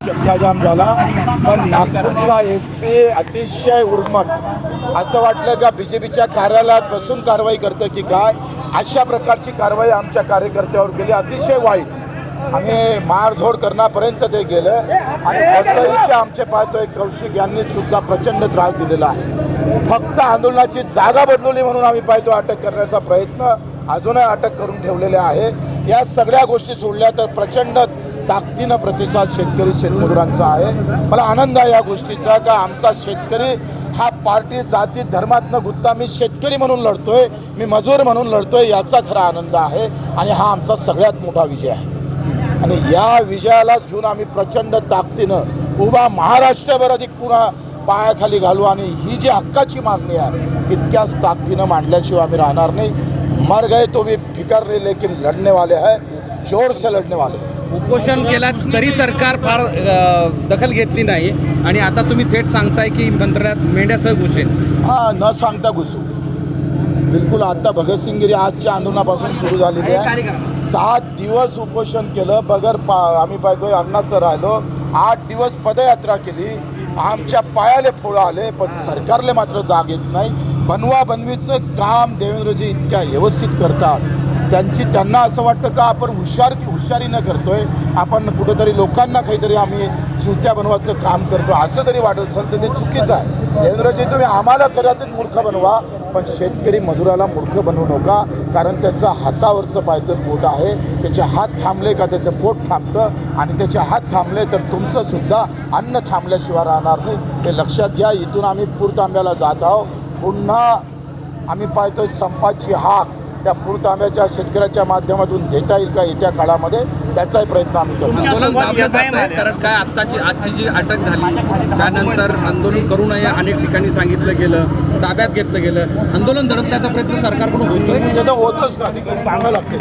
चक्काजाम झाला. पण नागपूरला एस पी अतिशय उर्मट असं वाटलं का बी जे पीच्या कार्यालयात बसून कारवाई करतं की काय? अशा प्रकारची कारवाई आमच्या कार्यकर्त्यावर केली. अतिशय वाईट. आणि मारधोड करण्यापर्यंत ते गेलं. आणि वसईचे आमचे पाहतोय कौशिक यांनी सुद्धा प्रचंड त्रास दिलेला आहे. फक्त आंदोलनाची जागा बदलवली म्हणून आम्ही पाहतो अटक करण्याचा प्रयत्न अजूनही अटक करून ठेवलेले आहे. या सगळ्या गोष्टी सोडल्या तर प्रचंड ताकदीनं प्रतिसाद शेतकरी शेतमजुरांचा आहे. मला आनंद आहे या गोष्टीचा का आमचा शेतकरी हा पार्टी जाती धर्मात न गुत्ता मी शेतकरी म्हणून लढतोय मी मजूर म्हणून लढतोय याचा खरा आनंद आहे आणि हा आमचा सगळ्यात मोठा विजय आहे. आणि या विजयालाच घेऊन आम्ही प्रचंड ताकदीनं उभा महाराष्ट्रभर अधिक पुन्हा पायाखाली घालू आणि ही जी हक्काची मागणी आहे तितक्याच ताकदीनं मांडल्याशिवाय आम्ही राहणार नाही. मर गए तो भी फिकर नाही लेकिन लढने वाले है जोर से लढने वाले हैं. उपोषण केला तरी सरकार फार दखल घेतली नाही. आणि आता तुम्ही थेट सांगताय की मंत्रालयात मेंढ्यासह घुसेल. हा न सांगता घुसू. बिलकुल आता भगतसिंगगिरी आजच्या आंदोलनापासून सुरू झालेली आहे. सात दिवस उपोषण केलं. बगर पा आम्ही पाहतोय अन्नाचं राहिलो. आठ दिवस पदयात्रा केली. आमच्या पायाले फोळं आले पण सरकारले मात्र जाग येत नाही. बनवा बनवीचं काम देवेंद्रजी इतक्या व्यवस्थित करतात. त्यांची त्यांना असं वाटतं का आपण हुशार हुशारी न करतोय आपण कुठंतरी लोकांना काहीतरी आम्ही चिवत्या बनवायचं काम करतो असं जरी वाटत असेल तर ते चुकीचं आहे. देवेंद्रजी तुम्ही आम्हाला घरातून मूर्ख बनवा पण शेतकरी मजुराला मूर्ख बनवू नका कारण त्याचं हातावरचं पायतं पोट आहे त्याचे हात थांबले का त्याचं पोट थांबतं आणि त्याचे हात थांबले तर तुमचं सुद्धा अन्न थांबल्याशिवाय राहणार नाही. ते लक्षात घ्या इथून आम्ही पूर तांब्याला जात आहोत. पुन्हा आम्ही पाहतोय संपाची हाक. त्या पूर तांब्याच्या शेतकऱ्याच्या माध्यमातून देता येईल का येत्या काळामध्ये? त्याचाही प्रयत्न आम्ही करतो कारण काय आत्ताची आजची जी अटक झाली त्यानंतर आंदोलन करू नये अनेक ठिकाणी सांगितलं गेलं ताब्यात घेतलं गेलं. आंदोलन दडपण्याचा प्रयत्न सरकारकडून होतोय? ते तर होतच ना ते काही सांगावं लागते.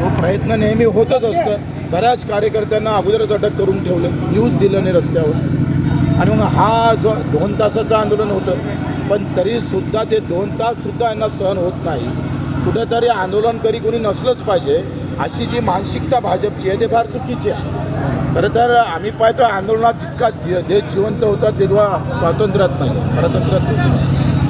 तो प्रयत्न नेहमी होतच असतं. बऱ्याच कार्यकर्त्यांना अगोदरच अटक करून ठेवलं न्यूज दिलं नाही रस्त्यावर. आणि मग हा जो दोन तासाचं आंदोलन होतं पण तरीसुद्धा ते दोन ताससुद्धा यांना सहन होत नाही. कुठेतरी आंदोलनकरी कोणी नसलंच पाहिजे अशी जी मानसिकता भाजपची आहे ते फार चुकीची आहे. खरं तर आम्ही पाहतो आंदोलनात जितका दे- देश जिवंत होता तेव्हा स्वातंत्र्यात नाही परतंत्र्यात नाही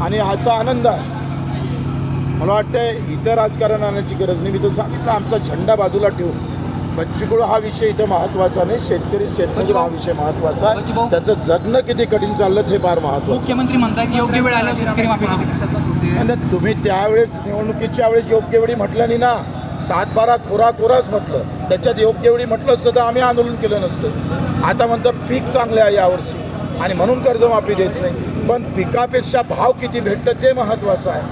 आणि ह्याचा आनंद आहे. मला वाटतं इथं राजकारण आणण्याची गरज नाही. मी तर सांगितलं आमचा झेंडा बाजूला ठेवून. बच्चीकुळ हा विषय इथं महत्त्वाचा नाही. शेतकरी शेतमजूर हा विषय महत्त्वाचा आहे. त्याचं जगणं किती कठीण चाललं ते फार महत्त्वाचं मुख्यमंत्री म्हणतात की योग्य वेळ आल्यावर शेतकरी माफी मागेल आणि तुम्ही त्यावेळेस निवडणुकीच्या वेळेस योग्य वेळी म्हटलं नाही ना. सात बारा कोरा कोराच म्हटलं. त्याच्यात योग्य वेळी म्हटलं असतं तर आम्ही आंदोलन केलं नसतं. आता म्हणतं पीक चांगले आहे यावर्षी. आणि म्हणून कर्जमाफी देत नाही. पण पिकापेक्षा भाव किती भेटतं ते महत्त्वाचं आहे.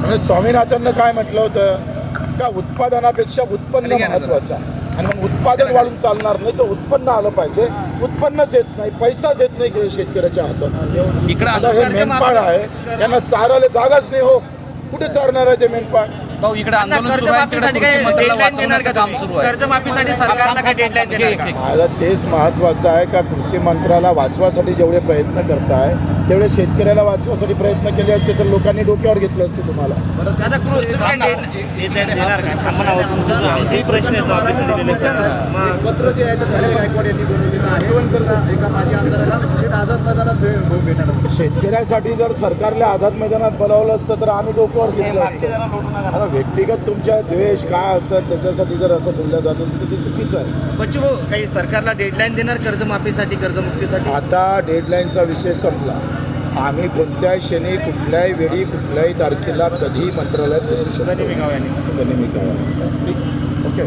म्हणजे स्वामीनाथननं काय म्हटलं होतं? का उत्पादनापेक्षा उत्पन्न महत्त्वाचं आहे. आणि मग उत्पादन वाढून चालणार नाही तर उत्पन्न आलं पाहिजे. उत्पन्नच येत नाही पैसाच येत नाही शेतकऱ्याच्या हातात. इकडं आता हे मेंढपाळ आहे त्यांना चारायला जागाच नाही हो. कुठे चारणार आहे ते मेंढपाळ? भाऊ इकडे आंदोलन सुरू आहे तिकडे कृषी मंत्र्याला वाचवण्याचं काम? सुरू आहे. कर्जमाफीसाठी सरकारला काय डेडलाईन देणार का? तेच महत्त्वाचं आहे का कृषी मंत्र्याला वाचवासाठी जेवढे प्रयत्न करताय तेवढे शेतकऱ्याला वाचवासाठी प्रयत्न केले असते तर लोकांनी डोक्यावर घेतलं असते तुम्हाला. आता कृ- तुम्ही काय डेड- डेडलाईन देणार का? थांबा ना हो, तुमचं जो आमचेही प्रश्न आहेत ऑफिसने दिलेले असतात. मग पत्र जे आहे ते संजय गायकवाड यांनी बनवलेलं आहे आठवण एका माजी आमदाराला थेट आझाद मैदानात भे- भेटणार शेतकऱ्यासाठी जर सरकारला आझाद मैदानात बोलावलं असतं तर आम्ही डोक्यावर घेतलं असतं. आता व्यक्तिगत तुमच्या द्वेष काय असत त्याच्यासाठी जर असं बोललं जातं तर ते चुकीचं आहे. बच्चू भाऊ, काही सरकारला डेडलाईन देणार कर्जमाफीसाठी कर्जमुक्तीसाठी? आता डेडलाईनचा विषय संपला. आम्ही कोणत्याही क्षणी कुठल्याही वेळी कुठल्याही तारखेला कधीही मंत्रालयात बसू शकतो. गनिमी गाव यांनी. ओके.